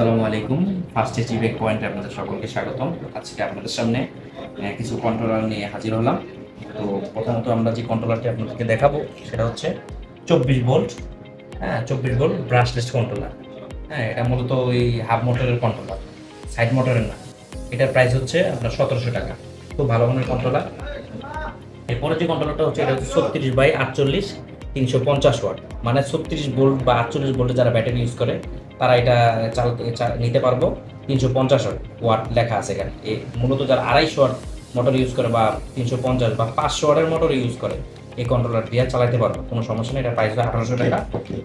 আসসালামু আলাইকুম। First এইচি break পয়েন্টে আপনাদের সকলকে স্বাগতম। আজকে আপনাদের সামনে কিছু কন্ট্রোলার নিয়ে হাজির হলাম। তো প্রথমত আমরা যে কন্ট্রোলারটি আপনাদেরকে দেখাবো, সেটা হচ্ছে চব্বিশ ভোল্ট হ্যাঁ চব্বিশ ভোল্ট ব্রাশলেস কন্ট্রোলার হ্যাঁ এটা মূলত ওই হাফ মোটরের কন্ট্রোলার সাইড মোটরের না। এটার প্রাইস হচ্ছে আপনার সতেরোশো টাকা। খুব ভালো মানের কন্ট্রোলার এরপরে যে কন্ট্রোলারটা হচ্ছে, এটা হচ্ছে ছত্রিশ বাই আটচল্লিশ। তিনশো পঞ্চাশ ওয়াট মানে ছত্রিশ ভোল্ট বা আটচল্লিশ ভোল্টে যারা ব্যাটারি ইউজ করে, তারা এটা চালাতে নিতে পারব। তিনশো পঞ্চাশ ওয়াট লেখা আছে এখানে। এ মূলত যারা আড়াইশো ওয়াট মোটর ইউজ করে বা তিনশো পঞ্চাশ বা পাঁচশো ওয়াটের মোটর ইউজ করে, এই কন্ট্রোলার দিয়ে চালাতে পারব। কোনো সমস্যা নেই এটা প্রাইস আঠারোশো টাকা।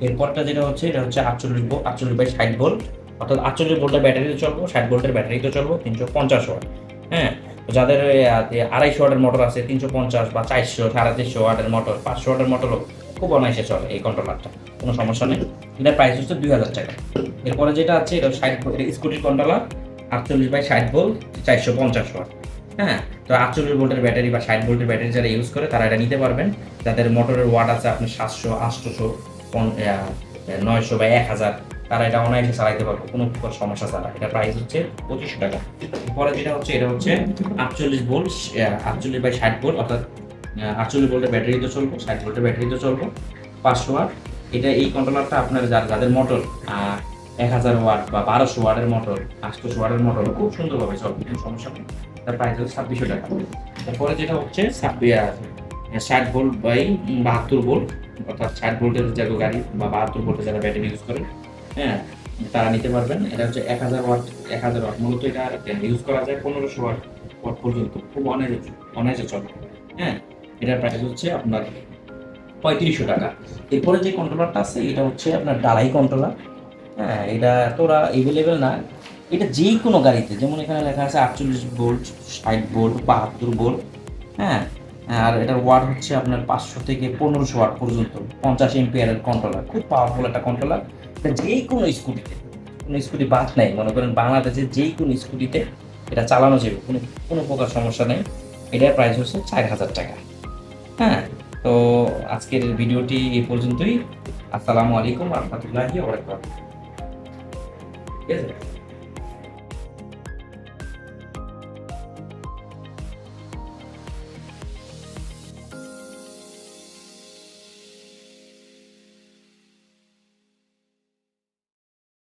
এরপরটা যেটা হচ্ছে, এটা হচ্ছে আটচল্লিশ ভোল্ট আটচল্লিশ বাই ষাট ভোল্ট অর্থাৎ আটচল্লিশ ভোল্টের ব্যাটারিতে চলবো, ষাট ভোল্টের ব্যাটারিতে চলবো, তিনশো পঞ্চাশ ওয়াট। হ্যাঁ যাদের আড়াইশো ওয়াটের মোটর আছে, তিনশো পঞ্চাশ বা চারশো, সাড়ে তিনশো ওয়াটের মোটর, পাঁচশো ওয়াটের মোটরও খুব অনায়াসে চলে এই কন্ট্রোলারটা কোনো সমস্যা নেই। এটার প্রাইস হচ্ছে দুই হাজার টাকা। এরপরে যেটা আছে, এটা ষাট স্কুটির কন্ট্রোলার আটচল্লিশ বাই ষাট ভোল্ট চারশো পঞ্চাশ ওয়াট হ্যাঁ? তো আটচল্লিশ ভোল্টের ব্যাটারি বা ষাট ভোল্টের ব্যাটারি যারা ইউজ করে, তারা এটা নিতে পারবেন। যাদের মোটরের ওয়াট আছে আপনি সাতশো, আটশোশো নয়শো বা এক হাজার তারা এটা অনায়াসে চালাইতে পারবে, কোনো প্রকার সমস্যা ছাড়া। এটা প্রাইস হচ্ছে পঁচিশশো টাকা। পরে যেটা হচ্ছে, এটা হচ্ছে আটচল্লিশ ভোল্ট আটচল্লিশ বাই ষাট ভোল্ট অর্থাৎ আটচল্লিশ ভোল্টের ব্যাটারিতে চলবো, ষাট ভোল্টের ব্যাটারিতে চলবো, পাঁচশো ওয়াট এটা এই কন্ট্রোলারটা আপনার যার, যাদের মোটর এক হাজার ওয়াট বা বারোশো ওয়াটের মোটর আটশোশো ওয়াটের মোটর খুব সুন্দরভাবে চলবে, কোনো সমস্যা নেই। তার প্রাইস হচ্ছে ছাব্বিশশো টাকা। তারপরে যেটা হচ্ছে ষাট ভোল্ট বাই বাহাত্তর ভোল্ট অর্থাৎ ষাট ভোল্টের যে গাড়ি বা বাহাত্তর ভোল্টের যারা ব্যাটারি ইউজ করে হ্যাঁ তারা নিতে পারবেন। এটা হচ্ছে এক হাজার ওয়াট, এক হাজার ওয়াট। মূলত এটা ইউজ করা যায় পনেরোশো ওয়াট ওয়াট পর্যন্ত। খুব অনায়াসে অনায়াসে চলে। হ্যাঁ এটার প্রাইস হচ্ছে আপনার পঁয়ত্রিশশো টাকা। এরপরে যে কন্ট্রোলারটা আছে, এটা হচ্ছে আপনার ডালাই কন্ট্রোলার হ্যাঁ এটা তোরা এভেলেবেল না। এটা যে কোনো গাড়িতে, যেমন এখানে লেখা আছে আটচল্লিশ ভোল্ট ষাট ভোল্ট বাহাত্তর ভোল্ট হ্যাঁ আর এটার ওয়াট হচ্ছে আপনার পাঁচশো থেকে পনেরোশো ওয়াট পর্যন্ত, পঞ্চাশ এমপিয়ারের কন্ট্রোলার খুব পাওয়ারফুল একটা কন্ট্রোলার যে কোনো স্কুটিতে। কোনো স্কুটি বাদ নাই, মনে করেন বাংলাদেশের যে কোনো স্কুটিতে এটা চালানো যাবে, কোনো কোনো প্রকার সমস্যা নেই। এটার প্রাইস হচ্ছে চার হাজার টাকা। হ্যাঁ তো আজকের ভিডিওটি এ পর্যন্তই। আসসালামু আলাইকুম রহমতুল্লাহি ঠিক আছে?